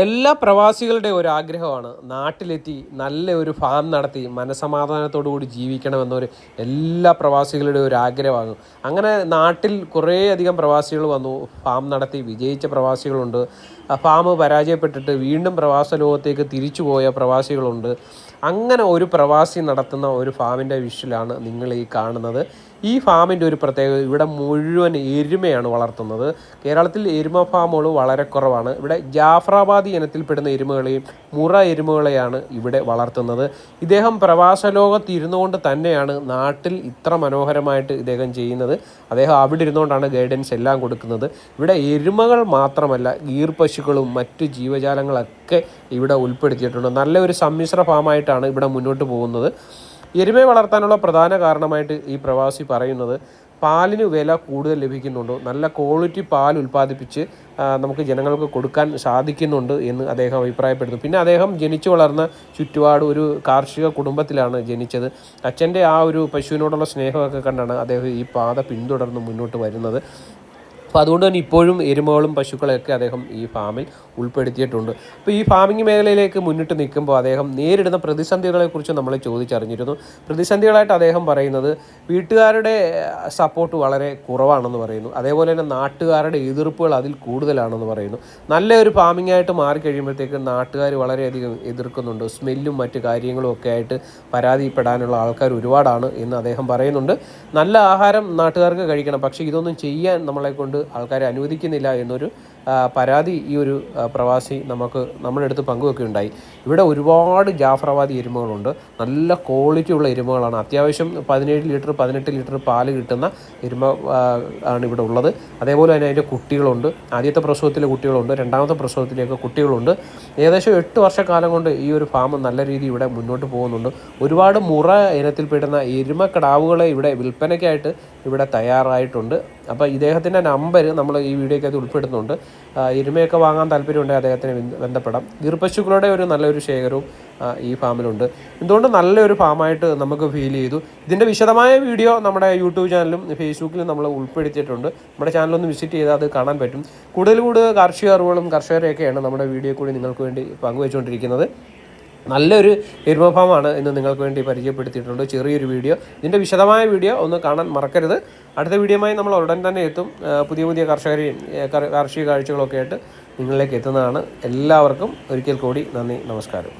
എല്ലാ പ്രവാസികളുടെ ഒരു ആഗ്രഹമാണ് നാട്ടിലെത്തി നല്ല ഒരു ഫാം നടത്തി മനസമാധാനത്തോടു കൂടി ജീവിക്കണമെന്നൊരു എല്ലാ പ്രവാസികളുടെ ഒരു ആഗ്രഹമാണ്. അങ്ങനെ നാട്ടിൽ കുറേയധികം പ്രവാസികൾ വന്നു ഫാം നടത്തി വിജയിച്ച പ്രവാസികളുണ്ട്. ഫാം പരാജയപ്പെട്ടിട്ട് വീണ്ടും പ്രവാസ ലോകത്തേക്ക് തിരിച്ചു പോയ പ്രവാസികളുണ്ട്. അങ്ങനെ ഒരു പ്രവാസി നടത്തുന്ന ഒരു ഫാമിന്റെ വിഷ്വലാണ് നിങ്ങൾ ഈ കാണുന്നത്. ഈ ഫാമിന്റെ ഒരു പ്രത്യേകത ഇവിടെ മുഴുവൻ എരുമയാണ് വളർത്തുന്നത്. കേരളത്തിൽ എരുമ ഫാമുകൾ വളരെ കുറവാണ്. ഇവിടെ ജാഫ്രാബാദി ഇനത്തിൽപ്പെടുന്ന എരുമകളെയും മുറ എരുമകളെയാണ് ഇവിടെ വളർത്തുന്നത്. ഇദ്ദേഹം പ്രവാസ ലോകത്ത് ഇരുന്നുകൊണ്ട് തന്നെയാണ് നാട്ടിൽ ഇത്ര മനോഹരമായിട്ട് ഇദ്ദേഹം ചെയ്യുന്നത്. അദ്ദേഹം അവിടെ ഇരുന്നുകൊണ്ടാണ് ഗൈഡൻസ് എല്ലാം കൊടുക്കുന്നത്. ഇവിടെ എരുമകൾ മാത്രമല്ല ഗീർ പശുക്കളും മറ്റ് ജീവജാലങ്ങളൊക്കെ ഇവിടെ ഉൾപ്പെടുത്തിയിട്ടുണ്ട്. നല്ലൊരു സമ്മിശ്ര ഫാമായിട്ടാണ് ഇവിടെ മുന്നോട്ട് പോകുന്നത്. എരുമയെ വളർത്താനുള്ള പ്രധാന കാരണമായിട്ട് ഈ പ്രവാസി പറയുന്നത് പാലിന് വില കൂടുതൽ ലഭിക്കുന്നുണ്ടോ? നല്ല ക്വാളിറ്റി പാൽ ഉൽപ്പാദിപ്പിച്ച് നമുക്ക് ജനങ്ങൾക്ക് കൊടുക്കാൻ സാധിക്കുന്നുണ്ട് എന്ന് അദ്ദേഹം അഭിപ്രായപ്പെടുന്നു. പിന്നെ അദ്ദേഹം ജനിച്ചു വളർന്ന ചുറ്റുപാട് ഒരു കാർഷിക കുടുംബത്തിലാണ് ജനിച്ചത്. അച്ഛന്റെ ആ ഒരു പശുവിനോടുള്ള സ്നേഹമൊക്കെ കണ്ടാണ് അദ്ദേഹം ഈ പാത പിന്തുടർന്ന് മുന്നോട്ട് വരുന്നത്. അപ്പോൾ അതുകൊണ്ട് തന്നെ ഇപ്പോഴും എരുമകളും പശുക്കളെയൊക്കെ അദ്ദേഹം ഈ ഫാമിൽ ഉൾപ്പെടുത്തിയിട്ടുണ്ട്. അപ്പോൾ ഈ ഫാമിംഗ് മേഖലയിലേക്ക് മുന്നിട്ട് നിൽക്കുമ്പോൾ അദ്ദേഹം നേരിടുന്ന പ്രതിസന്ധികളെക്കുറിച്ച് നമ്മൾ ചോദിച്ചറിഞ്ഞിരുന്നു. പ്രതിസന്ധികളായിട്ട് അദ്ദേഹം പറയുന്നത് വീട്ടുകാരുടെ സപ്പോർട്ട് വളരെ കുറവാണെന്ന് പറയുന്നു. അതേപോലെ തന്നെ നാട്ടുകാരുടെ എതിർപ്പുകൾ അതിൽ കൂടുതലാണെന്ന് പറയുന്നു. നല്ലൊരു ഫാമിംഗ് ആയിട്ട് മാറിക്കഴിയുമ്പോഴത്തേക്ക് നാട്ടുകാർ വളരെയധികം എതിർക്കുന്നുണ്ട്. സ്മെല്ലും മറ്റു കാര്യങ്ങളും ഒക്കെ ആയിട്ട് പരാതിപ്പെടാനുള്ള ആൾക്കാർ ഒരുപാടാണ് എന്ന് അദ്ദേഹം പറയുന്നുണ്ട്. നല്ല ആഹാരം നാട്ടുകാർക്ക് കഴിക്കണം. പക്ഷേ ഇതൊന്നും ചെയ്യാൻ നമ്മളെ കൊണ്ട് ആൾക്കാരെ അനുവദിക്കുന്നില്ല എന്നൊരു പരാതി ഈ ഒരു പ്രവാസി നമുക്ക് നമ്മുടെ അടുത്ത് ഉണ്ടായി ഇവിടെ ഒരുപാട് ജാഫറവാദി എരുമകളുണ്ട്. നല്ല ക്വാളിറ്റി ഉള്ള എരുമകളാണ്. അത്യാവശ്യം പതിനേഴ് ലിറ്റർ പതിനെട്ട് ലിറ്റർ പാൽ കിട്ടുന്ന എരുമ ആണ് ഇവിടെ ഉള്ളത്. അതേപോലെ തന്നെ അതിന്റെ കുട്ടികളുണ്ട്. ആദ്യത്തെ പ്രസവത്തിലെ കുട്ടികളുണ്ട്. രണ്ടാമത്തെ പ്രസവത്തിലേക്ക് കുട്ടികളുണ്ട്. ഏകദേശം എട്ട് വർഷക്കാലം കൊണ്ട് ഈ ഒരു ഫാം നല്ല രീതിയിൽ ഇവിടെ മുന്നോട്ട് പോകുന്നുണ്ട്. ഒരുപാട് മുറ ഇനത്തിൽപ്പെടുന്ന എരുമക്കടാവുകളെ ഇവിടെ വിൽപ്പനയ്ക്കായിട്ട് ഇവിടെ തയ്യാറായിട്ടുണ്ട്. അപ്പോൾ ഇദ്ദേഹത്തിന്റെ നമ്പർ നമ്മൾ ഈ വീഡിയോയ്ക്കകത്ത് ഉൾപ്പെടുന്നുണ്ട്. എരുമയൊക്കെ വാങ്ങാൻ താല്പര്യമുണ്ടെങ്കിൽ അദ്ദേഹത്തിന് ബന്ധപ്പെടാം. ഗീർപശുക്കളുടെ ഒരു നല്ലൊരു ശേഖരവും ഈ ഫാമിലുണ്ട്. എന്തുകൊണ്ട് നല്ലൊരു ഫാമായിട്ട് നമുക്ക് ഫീൽ ചെയ്തു? ഇതിന്റെ വിശദമായ വീഡിയോ നമ്മുടെ യൂട്യൂബ് ചാനലും ഫേസ്ബുക്കിലും നമ്മൾ ഉൾപ്പെടുത്തിയിട്ടുണ്ട്. നമ്മുടെ ചാനലൊന്ന് വിസിറ്റ് ചെയ്താൽ അത് കാണാൻ പറ്റും. കൂടുതൽ കൂടുതൽ കാർഷിക അറിവുകളും കർഷകരെയൊക്കെയാണ് നമ്മുടെ വീഡിയോ കൂടി നിങ്ങൾക്ക് വേണ്ടി പങ്കുവെച്ചുകൊണ്ടിരിക്കുന്നത്. നല്ലൊരു വിഭവമാണ് ഇന്ന് നിങ്ങൾക്ക് വേണ്ടി പരിചയപ്പെടുത്തിയിട്ടുണ്ട്. ചെറിയൊരു വീഡിയോ. ഇതിന്റെ വിശദമായ വീഡിയോ ഒന്ന് കാണാൻ മറക്കരുത്. അടുത്ത വീഡിയോമായി നമ്മൾ ഉടൻ തന്നെ എത്തും. പുതിയ പുതിയ കർഷകരെയും കാർഷിക കാഴ്ചകളൊക്കെ ആയിട്ട് നിങ്ങളിലേക്ക് എത്തുന്നതാണ്. എല്ലാവർക്കും ഒരിക്കൽ കൂടി നന്ദി നമസ്കാരം.